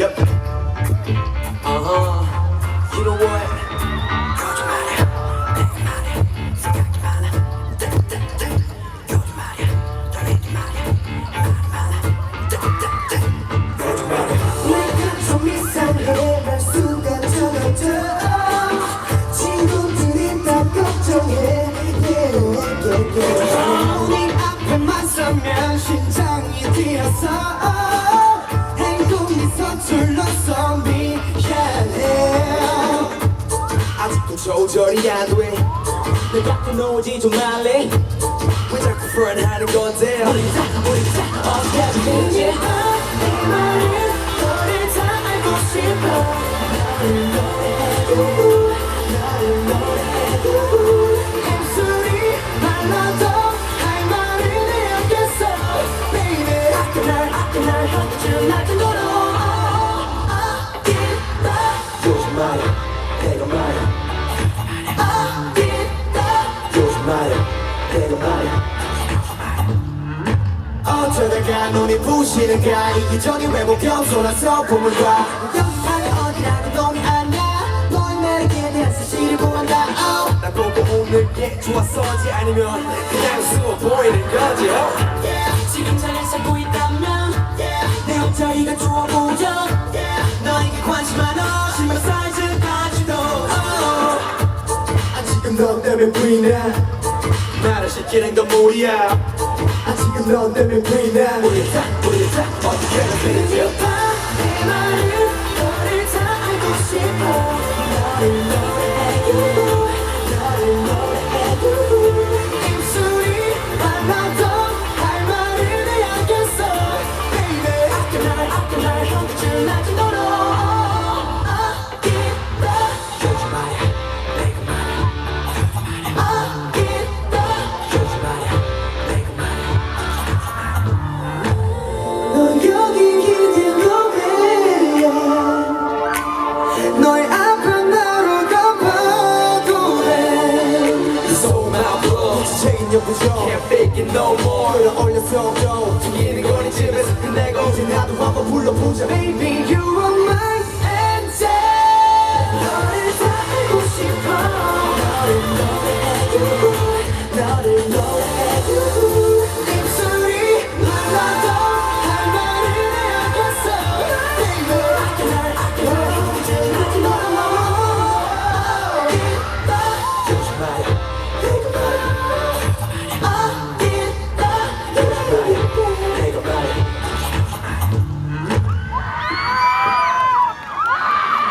Yep. Uh huh. You know what? 조절이 안 돼. 내 갖고 노지 좀 말래. 왜 자꾸 프런하는 건데? 우리 눈이 부시는가 이기적인 외모 겸손한 봐 여기까지 어디라도 놈이 아니야 너의 매력에 대한 사실을 보한다. 나 보고 오늘 게 좋았어지 아니면 그냥 수어 보이는 거지 옷자리가 좋아 보여. 너에게 관심 많아. 신발 사이즈까지도 oh. 아직은 너 때문에 부인해. 나를 시키는 건 무리야. 아직은 너 때문에 부인해. 우리 다 우리 다 어떻게 되는 지 돌려보죠 Can't fake it no more. 끌어올려서 또 튕기는 건 이쯤에서 끝내고 이제 나도 한번 불러보자 Baby you are my angel 너를 다 알고 싶어. 너를 너를 해줘 너를 너를 해줘